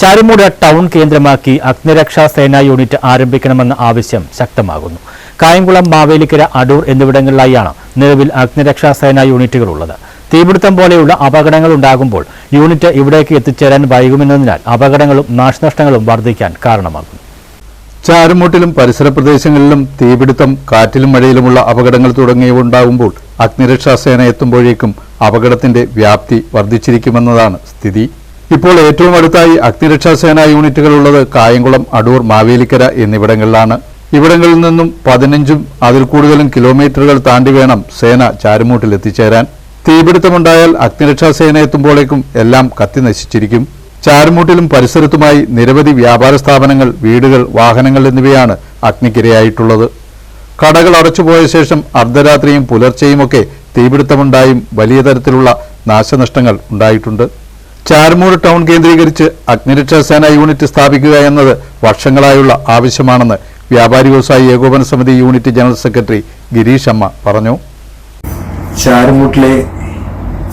Charummood town കേന്ദ്രമാക്കി അഗ്നിരക്ഷാ സേനാ യൂണിറ്റ് ആരംഭിക്കണമെന്ന ആവശ്യം ശക്തമാകുന്നു. കായംകുളം മാവേലിക്കര അടൂർ എന്നിവിടങ്ങളിലായാണ് നിലവിൽ അഗ്നിരക്ഷാ സേനാ യൂണിറ്റുകൾ ഉള്ളത്. തീപിടുത്തം പോലെയുള്ള അപകടങ്ങൾ ഉണ്ടാകുമ്പോൾ യൂണിറ്റ് ഇവിടേക്ക് എത്തിച്ചേരാൻ വൈകുമെന്നതിനാൽ അപകടങ്ങളും നാശനഷ്ടങ്ങളും വർദ്ധിക്കാൻ കാരണമാകും ചാരുമൂട്ടിലും പരിസര പ്രദേശങ്ങളിലും തീപിടുത്തം കാറ്റിലും മഴയിലുമുള്ള അപകടങ്ങൾ തുടങ്ങിയവ ഉണ്ടാകുമ്പോൾ അഗ്നിരക്ഷാ സേന എത്തുമ്പോഴേക്കും അപകടത്തിന്റെ വ്യാപ്തി വർദ്ധിച്ചിരിക്കുമെന്നതാണ് സ്ഥിതി. ഇപ്പോൾ ഏറ്റവും അടുത്തായി അഗ്നിരക്ഷാ യൂണിറ്റുകൾ ഉള്ളത് കായംകുളം അടൂർ മാവേലിക്കര എന്നിവിടങ്ങളിലാണ്. ഇവിടങ്ങളിൽ നിന്നും പതിനഞ്ചും അതിൽ കൂടുതലും കിലോമീറ്ററുകൾ താണ്ടി വേണം സേന ചാരുമൂട്ടിൽ എത്തിച്ചേരാൻ. തീപിടുത്തമുണ്ടായാൽ അഗ്നിരക്ഷാ സേന എത്തുമ്പോഴേക്കും എല്ലാം കത്തി നശിച്ചിരിക്കും. ചാരുമൂട്ടിലും പരിസരത്തുമായി നിരവധി വ്യാപാര സ്ഥാപനങ്ങൾ വീടുകൾ വാഹനങ്ങൾ എന്നിവയാണ് അഗ്നിക്കിരയായിട്ടുള്ളത്. കടകൾ അടച്ചുപോയ ശേഷം അർദ്ധരാത്രിയും പുലർച്ചെയുമൊക്കെ തീപിടുത്തമുണ്ടായും വലിയ തരത്തിലുള്ള നാശനഷ്ടങ്ങൾ ഉണ്ടായിട്ടുണ്ട്. ചാരുമൂട് ടൗൺ കേന്ദ്രീകരിച്ച് അഗ്നിരക്ഷാ സേന യൂണിറ്റ് സ്ഥാപിക്കുക എന്നത് വർഷങ്ങളായുള്ള ആവശ്യമാണെന്ന് വ്യാപാരി വ്യവസായി ഏകോപന സമിതി യൂണിറ്റ് ജനറൽ സെക്രട്ടറി ഗിരീഷ് അമ്മ പറഞ്ഞു. ചാരുമൂട്ടിലെ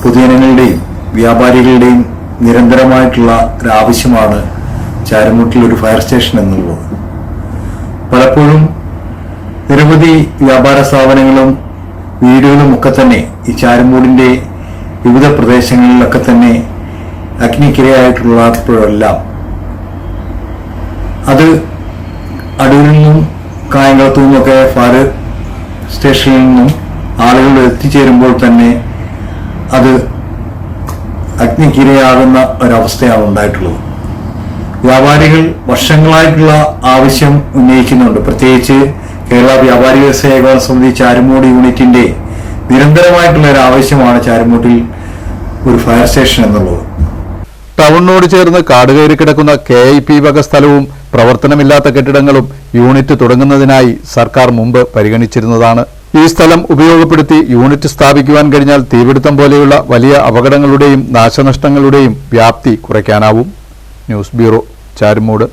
പൊതുജനങ്ങളുടെയും വ്യാപാരികളുടെയും നിരന്തരമായിട്ടുള്ള ഒരു ആവശ്യമാണ് ചാരുമൂട്ടിൽ ഒരു ഫയർ സ്റ്റേഷൻ എന്നുള്ളത്. പലപ്പോഴും നിരവധി വ്യാപാര സ്ഥാപനങ്ങളും വീടുകളും ഒക്കെ തന്നെ ഈ ചാരമൂടിന്റെ വിവിധ പ്രദേശങ്ങളിലൊക്കെ തന്നെ അഗ്നിക്കിരയായിട്ടുള്ളപ്പോഴെല്ലാം അത് അടൂരിൽ നിന്നും കായംകുളത്തു നിന്നൊക്കെ ഫയർ സ്റ്റേഷനിൽ നിന്നും ആളുകൾ എത്തിച്ചേരുമ്പോൾ തന്നെ അത് അഗ്നിക്കിരയാകുന്ന ഒരവസ്ഥയാണ് ഉണ്ടായിട്ടുള്ളത്. വ്യാപാരികൾ വർഷങ്ങളായിട്ടുള്ള ആവശ്യം ഉന്നയിക്കുന്നുണ്ട്. പ്രത്യേകിച്ച് കേരള വ്യാപാരി വ്യവസായ ഏകോപന സമിതി ചാരുമൂട് യൂണിറ്റിന്റെ നിരന്തരമായിട്ടുള്ള ഒരു ആവശ്യമാണ് ചാരുമൂട്ടിൽ ഒരു ഫയർ സ്റ്റേഷൻ എന്നുള്ളത്. ടൗണിനോട് ചേർന്ന് കാടുകയറി കിടക്കുന്ന കെ ഐ പി വക സ്ഥലവും പ്രവർത്തനമില്ലാത്ത കെട്ടിടങ്ങളും യൂണിറ്റ് തുടങ്ങുന്നതിനായി സർക്കാർ മുമ്പ് പരിഗണിച്ചിരുന്നതാണ്. ഈ സ്ഥലം ഉപയോഗപ്പെടുത്തി യൂണിറ്റ് സ്ഥാപിക്കുവാൻ കഴിഞ്ഞാൽ തീപിടുത്തം പോലെയുള്ള വലിയ അപകടങ്ങളുടെയും നാശനഷ്ടങ്ങളുടെയും വ്യാപ്തി കുറയ്ക്കാനാവും. News bureau Charummood.